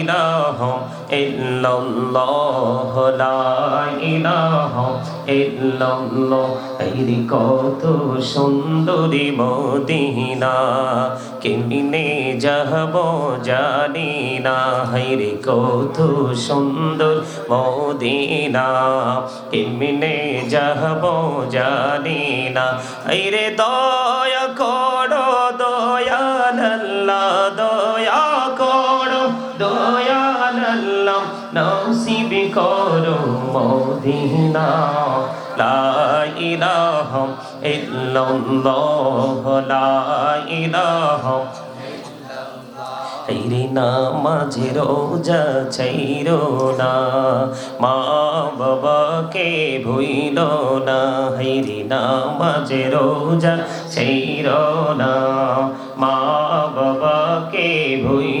ইলাহা ইল্লাল্লাহ, লা ইলাহা ইল্লাল্লাহ। এই কত সুন্দরী মদিনা, কেমনে যাহব জানি না। হাইরে কত সুন্দর মদিনা, কেমনে যাহব জানি না। হাইরে দয়া কর করো মদিনা। লা ইলাহা ইল্লাল্লাহ, লা রোজা ছাইরো না। মা বাবাকে ভুইল না। হাইরে নামাজে রোজা ছাইরো না। মা বাবাকে ভুইল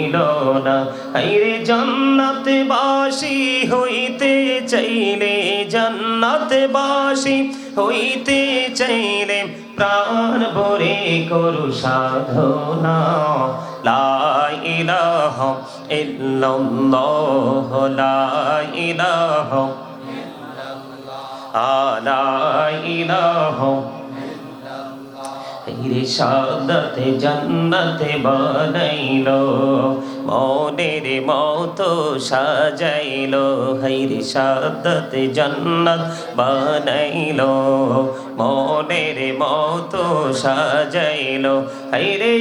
না হাইরে জান্নাত বাসি হইতে চাইলে জান্নাত বাসি হইতে চাইলে প্রাণ ভরে করু সাধনা। লা ইলাহা ইল্লাল্লাহ, লা ইলাহা লা ইলাহা রে সাদতে জন্নতে বানাইলো। মনের মতো সাজাইলো হাইরে সাদতে জন্নত বানাইলো। মনের মতো সাজাইলো হাইরে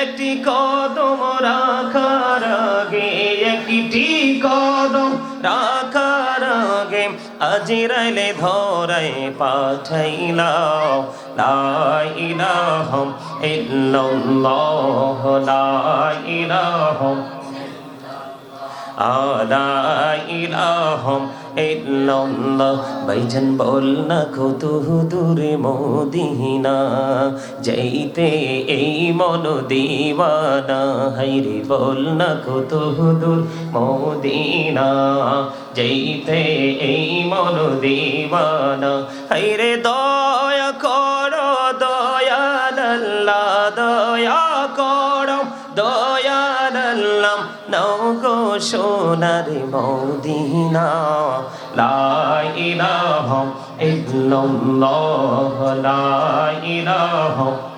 একটি কদম রাখার আগে, একটি কদম রাখার আগে, আজিরাইলে ধরাই পাঠাইলাও ইলাহা ইল্লাল্লাহ লা ইলাহা আলা ইলাহা ইল্লাল্লাহ ভাইজান বল না কত দূরে মদিনা, যাইতে এই মন দিওয়ানা। হাইরে বল না কত দূর মদিনা, যাইতে এই মন দিওয়ানা। হাইরে দয়া সোনার মদিনা। লা ইলাহা ইল্লাল্লাহ লা ইলাহা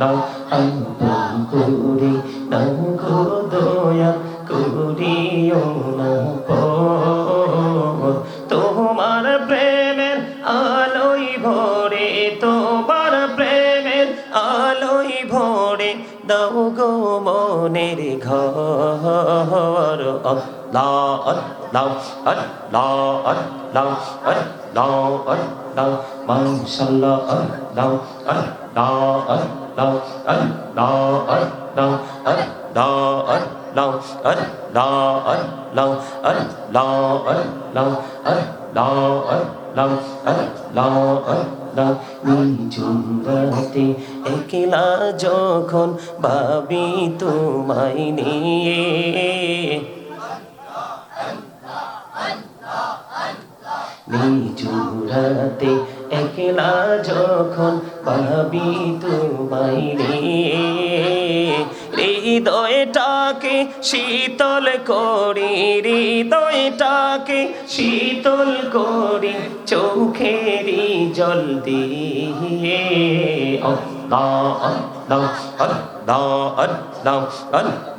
দাও আন্তম করে দাও গো তোমার প্রেমের আলোই ভরে, তোমার প্রেমের আলোই ভরে, দাও গো মনের ঘর। লা লাও আর লাও আর লাও আর লাও আর লাও মাশাআল্লাহ আর লাও আর লাও আর আল্লাহ আল্লাহ আল্লাহ আল্লাহ আল্লাহ আল্লাহ আল্লাহ আল্লাহ আল্লাহ আল্লাহ আল্লাহ আল্লাহ আল্লাহ আল্লাহ আল্লাহ নিঝুম রাতে একলা যখন ভাবি তোমায় নিয়ে। নিজুরাতে একলা যখন পাবি তু বাইরে হৃদয়টাকে শীতল করি হৃদয়টাকে শীতল করি চোখেরি জল দিয়ে Allah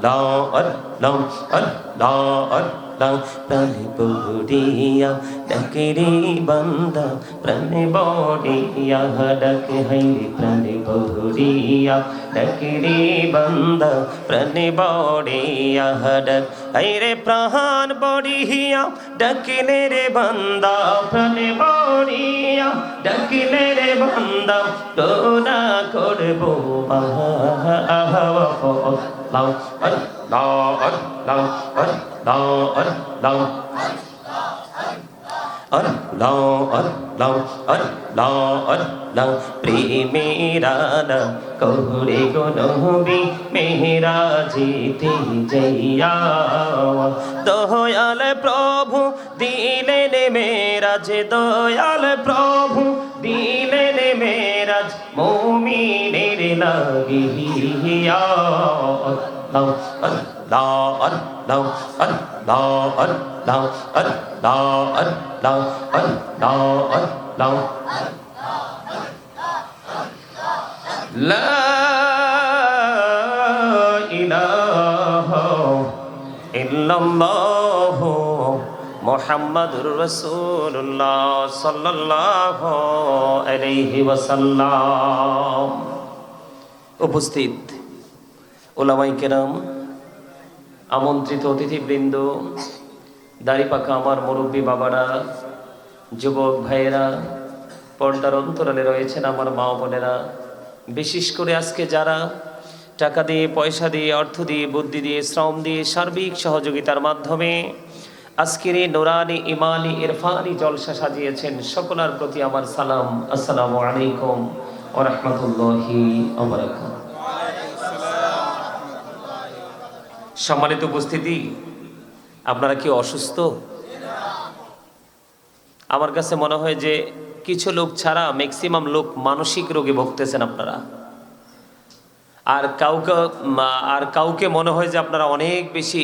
long, un, long, un, long, un. আল্লাহ প্রাণে বড়িয়া ডাকে রে বান্দা প্রাণে বড়িয়া ডাকে হাইরে প্রাণে বড়িয়া ডাকে রে বান্দা প্রাণে বড়িয়া ডাক হাইরে প্রাণ বড়িয়া ডাকিলে রে বান্দা প্রাণে বড়িয়া ডাকিলে রে বান্দা তোরা করব আহা lao ở lao আর লাও আর লাও আর লাও আর লাও প্রেমেরানা কহুরে গো নবি, মেহরা জিতে যাইয়া। দয়াল প্রভু দিলেন মেরাজ, দয়াল প্রভু দিলেন মেরাজ, মৌমিনের লাগিয়া। লাও আর আল্লাহ আল্লাহ আল্লাহ আল্লাহ আল্লাহ আল্লাহ আল্লাহ لا إله إلا الله محمد رسول الله صلى الله عليه وسلم উপস্থিত ওলামাই কেরাম আমন্ত্রিত অতিথিবৃন্দ দাড়িপাকা আমার মুরব্বী বাবারা, যুবক ভাইয়েরা, পর্দার অন্তরালে রয়েছেন আমার মা বোনেরা। বিশেষ করে আজকে যারা টাকা দিয়ে, পয়সা দিয়ে, অর্থ দিয়ে, বুদ্ধি দিয়ে, শ্রম দিয়ে সার্বিক সহযোগিতার মাধ্যমে আজকের এই নোরানি, ইমানি, ইরফানি জলসা সাজিয়েছেন সকলার প্রতি আমার সালাম। আসসালামু আলাইকুম ও রহমতুল্লাহি সম্মানিত উপস্থিতি, আপনারা কি অসুস্থ? আমার কাছে মনে হয় যে কিছু লোক ছাড়া ম্যাক্সিমাম লোক মানসিক রোগে ভুগতেছেন আপনারা। আর কাউকে আর কাউকে মনে হয় যে আপনারা অনেক বেশি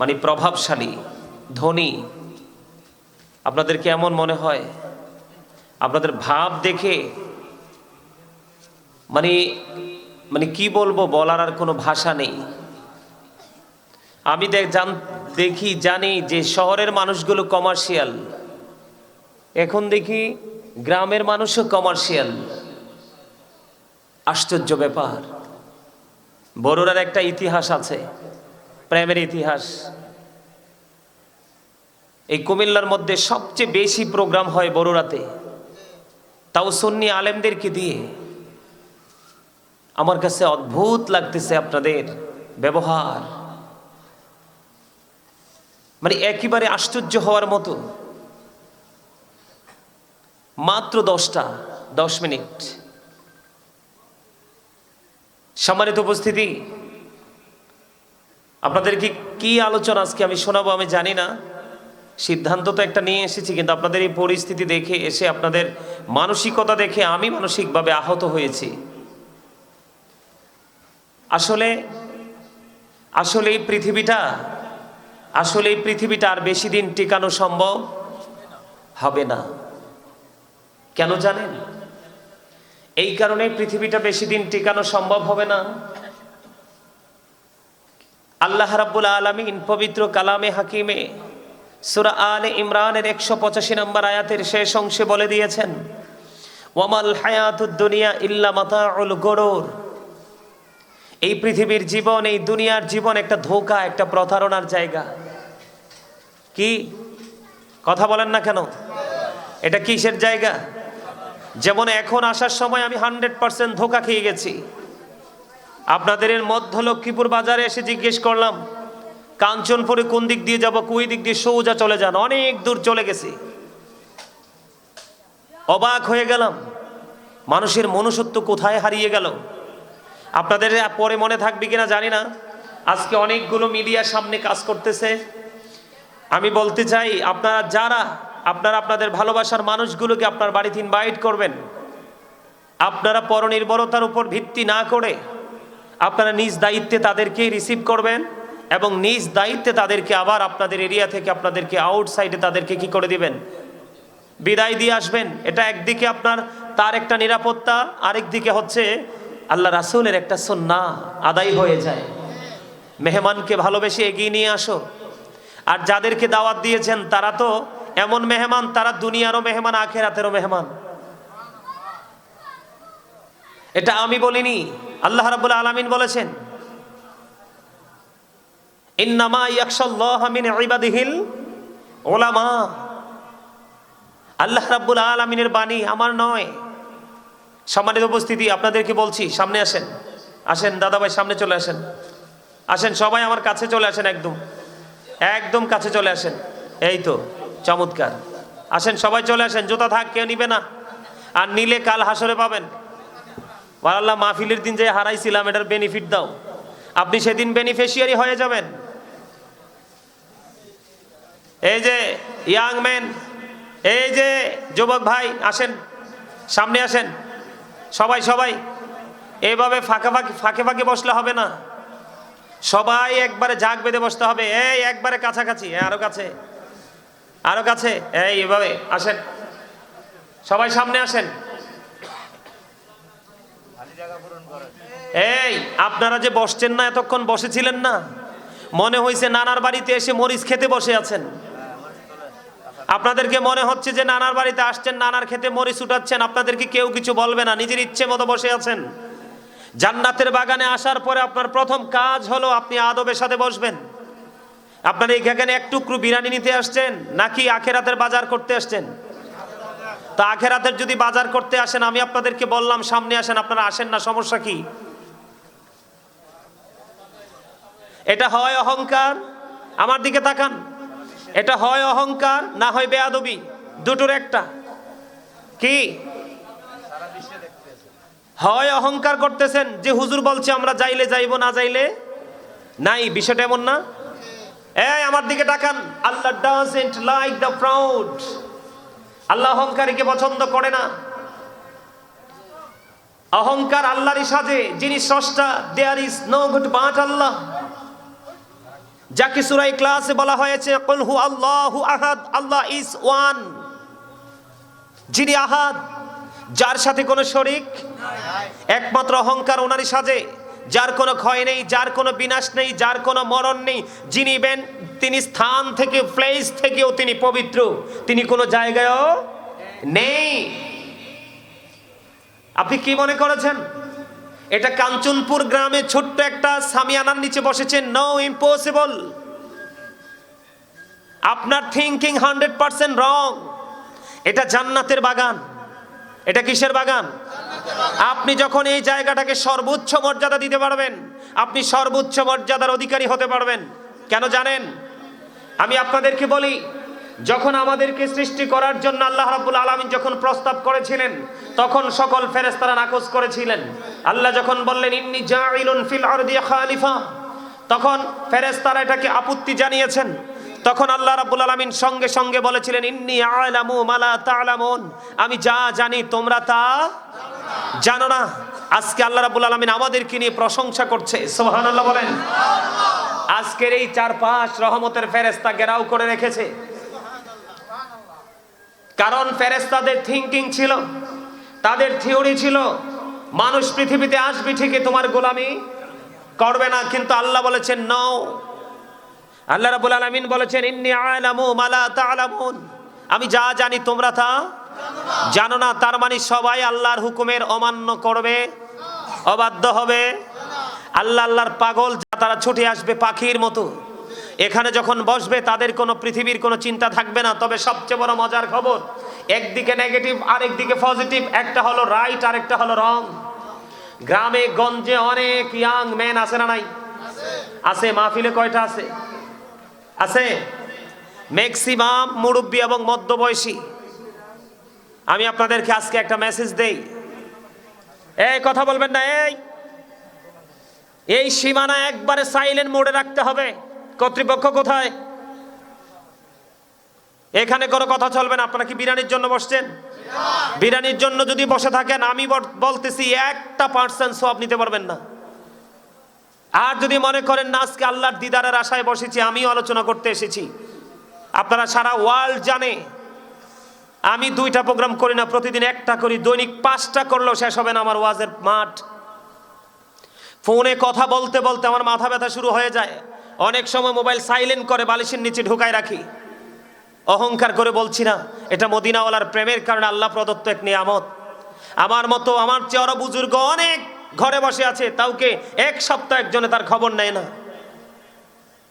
মানে প্রভাবশালী, ধনী। আপনাদের কেমন মনে হয়? আপনাদের ভাব দেখে মানে মানে কি বলব, বলার আর কোনো ভাষা নেই। আমি দেখ জান দেখি, জানি যে শহরের মানুষগুলো কমার্শিয়াল এখন দেখি গ্রামের মানুষও কমার্শিয়াল আশ্চর্য ব্যাপার। বড়োরার একটা ইতিহাস আছে, প্রেমের ইতিহাস। এই কুমিল্লার মধ্যে সবচেয়ে বেশি প্রোগ্রাম হয় বড়োরাতে। তাও সন্নি আলেমদেরকে দিয়ে। আমার কাছে অদ্ভুত লাগতেছে আপনাদের ব্যবহার। মানে একেবারে আশ্চর্য হওয়ার মতো। মাত্র দশটা, দশ মিনিট। সম্মানিত উপস্থিতি, আপনাদের কি কি আলোচনা আজকে আমি শোনাবো আমি জানি না। সিদ্ধান্ত তো একটা নিয়ে এসেছি, কিন্তু আপনাদের এই পরিস্থিতি দেখে এসে আপনাদের মানসিকতা দেখে আমি মানসিকভাবে আহত হয়েছি। আসলে আসলে এই পৃথিবীটা আসলে এই পৃথিবীটা আর বেশি দিন টিকানো সম্ভব হবে না। কেন জানেন? এই কারণে পৃথিবীটা বেশি দিন টিকানো সম্ভব হবে না। আল্লাহ রাব্বুল আলমিন পবিত্র কালামে হাকিমে সুরা আলে ইমরানের একশো পঁচাশি নম্বর আয়াতের শেষ অংশে বলে দিয়েছেন, ওয়ামাল হায়াতুদ দুনিয়া ইল্লা মাতাউল গরুর। এই পৃথিবীর জীবন, এই দুনিয়ার জীবন একটা ধোকা, একটা প্রতারণার জায়গা। কি? কথা বলেন না কেন? এটা কিসের জায়গা? যেমন এখন আসার সময় আমি হান্ড্রেড পার্সেন্ট ধোকা খেয়ে গেছি। আপনাদের মধ্য লক্ষ্মীপুর বাজারে এসে জিজ্ঞেস করলাম, কাঞ্চনপুরে কোন দিক দিয়ে যাব, কুই দিক দিয়ে সৌজা চলে যান, অনেক দূর চলে গেছি। অবাক হয়ে গেলাম, মানুষের মনুষ্যত্ব কোথায় হারিয়ে গেল? আপনাদের পরে মনে থাকবে কিনা জানি না। আজকে অনেকগুলো মিডিয়ার সামনে কাজ করতেছে আমি বলতে চাই, আপনারা যারা, আপনারা আপনাদের ভালোবাসার মানুষগুলোকে আপনার বাড়িতে ইনভাইট করবেন, আপনারা পরনির্ভরতার উপর ভিত্তি না করে আপনারা নিজ দায়িত্বে তাদেরকে রিসিভ করবেন এবং নিজ দায়িত্বে তাদেরকে আবার আপনাদের এরিয়া থেকে আপনাদেরকে আউটসাইডে তাদেরকে কি করে দিবেন? বিদায় দিয়ে আসবেন। এটা একদিকে আপনার তার একটা নিরাপত্তা আরেক দিকে হচ্ছে আল্লাহ রাসুলের একটা সন্না আদায় হয়ে যায়। মেহমানকে ভালোবেসে এগিয়ে নিয়ে আসো। আর যাদেরকে দাওয়াত দিয়েছেন, তারা তো এমন মেহমান, তারা দুনিয়ারও মেহমান, আখেরাতেরও মেহমান। এটা আমি বলিনি, আল্লাহ রাব্বুল আলামিন বলেছেন, ইন্নামা ইয়াকশাল্লাহ মিন ইবাদিহিল ওলামা আল্লাহ রাব্বুল আলামিনের বাণী আমার নয়। সম্মানিত উপস্থিতি, আপনাদেরকে বলছি, সামনে আসেন। আসেন, দাদাভাই সামনে চলে আসেন। আসেন, সবাই আমার কাছে চলে আসেন একদম। একদম কাছে চলে আসেন। এই তো, চমৎকার। আসেন, সবাই চলে আসেন, জুতা থাক, কেউ নিবে না। আর নিলে কাল হাসরে পাবেন। আল্লাহ মাহফিলের দিন যে হারাইছিলাম, এটার বেনিফিট দাও। আপনি সেদিন বেনিফিশিয়ারি হয়ে যাবেন। এই যে ইয়াং ম্যান এই যে, যুবক ভাই, আসেন, সামনে আসেন। সবাই সবাই এইভাবে ফাঁকা ফাঁকি, ফাঁকে ফাঁকে বসলে হবে না। সবাই একবারে জাগ বেঁধে বসতে হবে। এই একবারে কাছাকাছি হ্যাঁ, আরও কাছে আরও কাছে এই এভাবে আসেন। সবাই সামনে আসেন। এই আপনারা যে বসছেন না এতক্ষণ বসেছিলেন না? মনে হয়েছে নানার বাড়িতে এসে মরিচ খেতে বসে আছেন। আপনাদেরকে মনে হচ্ছে যে নানার বাড়িতে আসছেন নানার খেতে মরিচ উঠাচ্ছেন। আপনাদেরকে কেউ কিছু বলবে না নিজের ইচ্ছে মতো বসে আছেন। জান্নাতের বাগানে আসার পরে আপনার প্রথম কাজ হলো আপনি আদবের সাথে বসবেন। আপনারা এখানে এক টুকরো বিরিয়ানি নিতে আসছেন, নাকি আখেরাতের বাজার করতে আসছেন? তা আখেরাতের যদি বাজার করতে আসেন, আমি আপনাদেরকে বললাম, সামনে আসেন, আপনারা আসেন না, সমস্যা কি? এটা হয় অহংকার, আমার দিকে তাকান। এটা হয় অহংকার, না হয় বেয়াদবি, দুটোর একটা। কি? হয় অহংকার করতেছেন যে হুজুর বলছে আমরা যাইলে যাইব, না যাইলে? নাই, বিষয়টা এমন না। এই, আমার দিকে তাকান। Allah doesn't like the proud Allah অহংকারীকে পছন্দ করে না। অহংকার আল্লাহরই সাজে, যিনি স্রষ্টা there is no good but Allah. যাকে সুরাই ক্লাসে বলা হয়েছে, কুল হু আল্লাহু আহাদ, আল্লাহ ইজ ওয়ান যিনি আহাদ যার সাথে কোনো শরিক, একমাত্র অহংকার ওনারই সাজে, যার কোনো ক্ষয় নেই, যার কোনো বিনাশ নেই, যার কোনো মরণ নেই, যিনি বেন তিনি স্থান থেকে প্লেস থেকেও তিনি পবিত্র, তিনি কোনো জায়গায়ও নেই। আপনি কি মনে করেছেন? এটা কাঞ্চনপুর গ্রামে ছোট্ট একটা সামিয়ানার নিচে বসেছেন নো ইম্পসিবল আপনার থিঙ্কিং হান্ড্রেড পার্সেন্ট রং এটা জান্নাতের বাগান। এটা কিসের বাগান? আপনি যখন এই জায়গাটাকে সর্বোচ্চ মর্যাদা দিতে পারবেন, আপনি সর্বোচ্চ মর্যাদার অধিকারী হতে পারবেন। কেন জানেন? আমি আপনাদেরকে বলি, যখন আমাদেরকে সৃষ্টি করার জন্য আল্লাহ রাব্বুল আলামিন যখন প্রস্তাব করেছিলেন, তখন সকল ফেরেশতারা নাকচ করেছিলেন। আল্লাহ যখন বললেন, ইন্নি জাইলুন ফিল আরদি খালিফা, তখন ফেরেশতারা এটাকে আপত্তি জানিয়েছেন। তখন আল্লাহ রাব্বুল আলামিন সঙ্গে সঙ্গে বলেছিলেন, ইন্নি আলামু মালা তা'লামুন। আমি যা জানি তোমরা তা জানো না। আজকে আল্লাহ রাব্বুল আলামিন আমাদেরকে নিয়ে প্রশংসা করছে। সুবহানাল্লাহ বলেন। আজকের এই চার পাঁচ রহমতের ফেরেশতা ঘেরাও করে রেখেছে। কারণ ফেরেশতাদের থিঙ্কিং ছিল, তাদের থিওরি ছিল, মানুষ পৃথিবীতে আসবে ঠিকই, তোমার গোলামি করবে না। কিন্তু আল্লাহ বলেছেন, নও আল্লাহ রাব্বুল আলামিন বলেছেন, ইন্নি আলামু মালা তা'লামুন। আমি যা জানি তোমরা তা জানো না, তার মানে সবাই আল্লাহর হুকুমের অমান্য করবে, অবাধ্য হবে। আল্লাহ আল্লাহর পাগল, যা তারা ছুটে আসবে পাখির মতো। এখানে যখন বসবে, তাদের কোনো পৃথিবীর কোনো চিন্তা থাকবে না। তবে সবচেয়ে বড় মজার খবর, একদিকে নেগেটিভ আরেকদিকে পজিটিভ একটা হলো রাইট আরেকটা হলো রং গ্রামে, গঞ্জে অনেক ইয়াং ম্যান আছে না নাই? আছে, মাহফিলে কয়টা আছে? আছে ম্যাক্সিমাম মুরব্বী এবং মধ্যবয়সী। আমি আপনাদেরকে আজকে একটা মেসেজ দেই। এই কথা বলবেন না, এই। এই সীমানা একবারে সাইলেন্ট মোডে রাখতে হবে। কর্তৃপক্ষ কোথায়? এখানে কোনো কথা চলবে না। আপনারা কি বিরিয়ানির জন্য বসছেন? বিরিয়ানির জন্য যদি বসে থাকেন, আমি বল- বলতেছি একটা পার্সেন্ট সব নিতে পারবেন না। আর যদি মনে করেন না, আজকে আল্লাহর দিদারের আশায় বসেছি, আমিও আলোচনা করতে এসেছি। আপনারা সারা ওয়ার্ল্ড জানে, আমি দুইটা প্রোগ্রাম করি না, প্রতিদিন একটা করি, দৈনিক পাঁচটা করলেও শেষ হবে না আমার ওয়াজের মাঠ। ফোনে কথা বলতে বলতে আমার মাথা ব্যথা শুরু হয়ে যায়। অনেক সময় মোবাইল সাইলেন্ট করে, বালিশের নিচে ঢুকায় রাখি। অহংকার করে বলছি না, এটা মদিনাওয়ালার প্রেমের কারণে আল্লাহ প্রদত্ত এক নিয়ামত। আমার মতো, আমার চেয়ারা বুজুর্গ অনেক ঘরে বসে আছে তাওকে এক সপ্তাহ একজনে তার খবর নেয় না।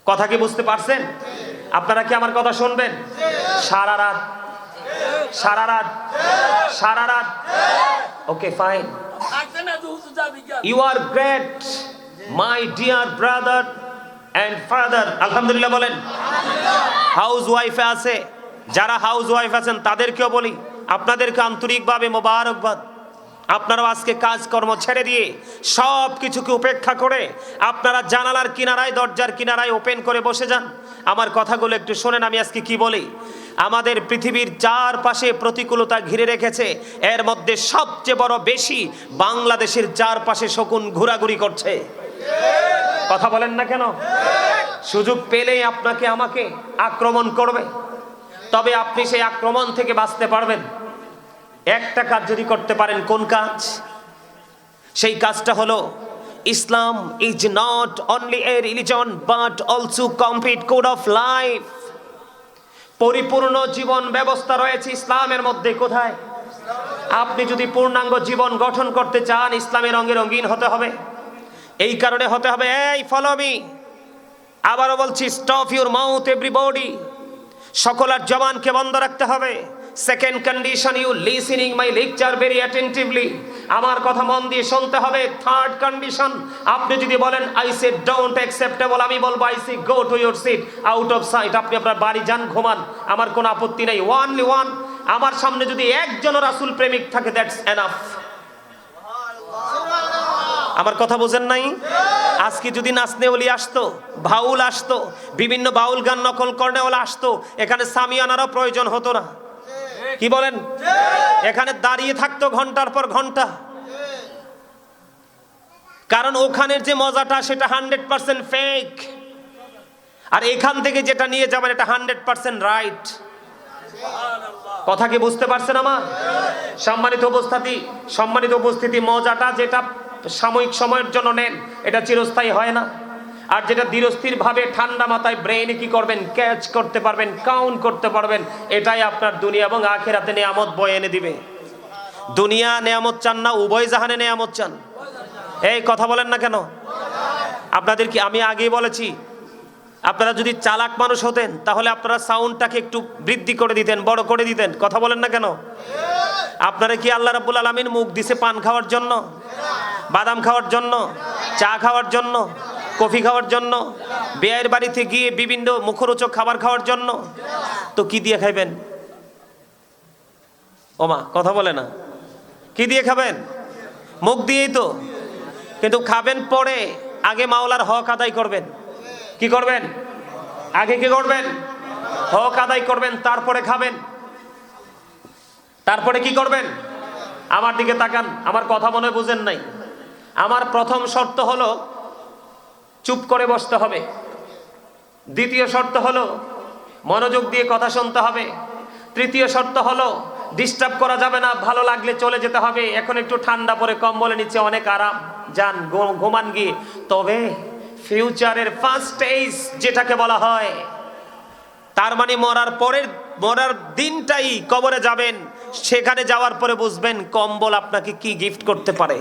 কথা কি বুঝতে পারছেন? আপনারা কি আমার কথা শুনবেন? সারা রাত। সারা রাত। সারা রাত। Okay fine. You are great my dear brother and father আলহামদুলিল্লাহ বলেন। হাউস ওয়াইফে আছে। যারা হাউস ওয়াইফ আছেন, তাদেরকেও বলি। আপনাদেরকে আন্তরিকভাবে মোবারকবাদ। আপনারাও আজকে কাজকর্ম ছেড়ে দিয়ে সব কিছুকে উপেক্ষা করে আপনারা জানালার কিনারায়, দরজার কিনারায় ওপেন করে বসে যান। আমার কথাগুলো একটু শোনেন, আমি আজকে কি বলি? আমাদের পৃথিবীর চারপাশে প্রতিকূলতা ঘিরে রেখেছে। এর মধ্যে সবচেয়ে বড় বেশি বাংলাদেশের চারপাশে শকুন ঘোরাঘুরি করছে। কথা বলেন না কেন? সুযোগ পেলেই আপনাকে আমাকে আক্রমণ করবে। তবে আপনি সেই আক্রমণ থেকে বাঁচতে পারবেন। একটা কাজ যদি করতে পারেন, কোন কাজ? সেই কাজটা হলো Islam is not only a religion but also complete code of life পরিপূর্ণ জীবন ব্যবস্থা রয়েছে ইসলামের মধ্যে, কোথায়? আপনি যদি পূর্ণাঙ্গ জীবন গঠন করতে চান ইসলামের রঙে রঙিন হতে হবে। এই কারণে হতে হবে, এই ফলো মি আবারও বলছি stop your mouth every everybody সকলের জবানকে বন্ধ রাখতে হবে। Second condition you listening my lecture very attentively আমার কথা মন দিয়ে শুনতে হবে। থার্ড কন্ডিশন আপনি যদি বলেন আই সে ডোন্ট অ্যাকসেপ্টেবল আমি বলব I say go to your seat out of sight আপনি আপনার বাড়ি যান, ঘুমান। আমার কোনো আপত্তি নেই। ওয়ানলি ওয়ান আমার সামনে যদি একজন রাসূল প্রেমিক থাকে দ্যাটস এনাফ আমার কথা বোঝেন নাই? আজকে যদি নাচনে ওলি আসতো ভাউল আসতো, বিভিন্ন বাউল গান নকল করনে ওলা আসতো, এখানে সামিয়ানারও প্রয়োজন হতো না। কি বলেন? এখানে দাঁড়িয়ে থাকতো ঘণ্টার পর ঘণ্টা। কারণ ওখানের যে মজাটা, সেটা হান্ড্রেড পার্সেন্ট ফেক আর এখান থেকে যেটা নিয়ে যাবেন, এটা হান্ড্রেড পার্সেন্ট রাইট কথা কি বুঝতে পারছেন আমার? সম্মানিত উপস্থিতি সম্মানিত উপস্থিতি, মজাটা যেটা সাময়িক সময়ের জন্য নেন, এটা চিরস্থায়ী হয় না। আর যেটা ধীরস্থির ভাবে ঠান্ডা মাথায় ব্রেইনে কি করবেন ক্যাচ করতে পারবেন কাউন্ট করতে পারবেন, এটাই আপনার দুনিয়া এবং আখেরাতে নেয়ামত বয়ে এনে দিবে। দুনিয়া নেয়ামত চান না, উভয় জাহানে নেয়ামত চান। এই কথা বলেন না কেন? আপনাদের কি, আমি আগেই বলেছি, আপনারা যদি চালাক মানুষ হতেন, তাহলে আপনারা সাউন্ডটাকে একটু বৃদ্ধি করে দিতেন, বড় করে দিতেন। কথা বলেন না কেন? আপনারা কি আল্লাহ রাব্বুল আলামিন মুখ দিছে পান খাওয়ার জন্য? বাদাম খাওয়ার জন্য? চা খাওয়ার জন্য? কফি খাওয়ার জন্য বেয়ের বাড়িতে গিয়ে বিভিন্ন মুখরোচক খাবার খাওয়ার জন্য, তো কি দিয়ে খাইবেন? ওমা কথা বলে না। কি দিয়ে খাবেন? মুখ দিয়েই তো। কিন্তু খাবেন পরে, আগে মাওলার হক আদায় করবেন। কি করবেন? আগে কি করবেন? হক আদায় করবেন, তারপরে খাবেন। তারপরে কি করবেন? আমার দিকে তাকান, আমার কথা মনে বুঝেন নাই। আমার প্রথম শর্ত হলো চুপ করে বসতে হবে। দ্বিতীয় শর্ত হলো, মনোযোগ দিয়ে কথা শুনতে হবে। তৃতীয় শর্ত হলো ডিস্টার্ব করা যাবে না, ভালো লাগলে চলে যেতে হবে। এখন একটু ঠান্ডা পরে কম্বলে নিচে অনেক আরাম। যান ঘুমান গিয়ে। তবে ফিউচারের ফার্স্ট স্টেজ যেটাকে বলা হয়, তার মানে মরার পরের, মরার দিনটাই কবরে যাবেন। সেখানে যাওয়ার পরে বুঝবেন কম্বল আপনাকে কি গিফট করতে পারে।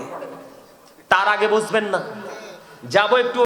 তার আগে বুঝবেন না। যাব একটু